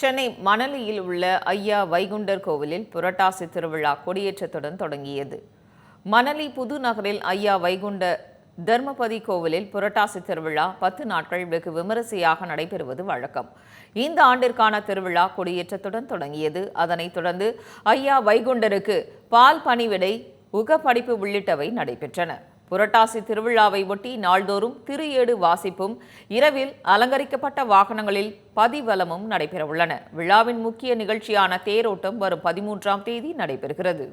சென்னை மணலியில் உள்ள ஐயா வைகுண்டர் கோவிலில் புரட்டாசி திருவிழா கொடியேற்றத்துடன் தொடங்கியது. மணலி புதுநகரில் ஐயா வைகுண்ட தர்மபதி கோவிலில் புரட்டாசி திருவிழா பத்து நாட்கள் வெகு விமரிசையாக நடைபெறுவது வழக்கம். இந்த ஆண்டிற்கான திருவிழா கொடியேற்றத்துடன் தொடங்கியது. அதனைத் தொடர்ந்து ஐயா வைகுண்டருக்கு பால் பணிவிடை உகப்படிப்பு உள்ளிட்டவை நடைபெற்றன. புரட்டாசி திருவிழாவை ஒட்டி நாள்தோறும் திரு ஏடு வாசிப்பும் இரவில் அலங்கரிக்கப்பட்ட வாகனங்களில் பதிவலமும் நடைபெறவுள்ளன. விழாவின் முக்கிய நிகழ்ச்சியான தேரோட்டம் வரும் பதிமூன்றாம் தேதி நடைபெறுகிறது.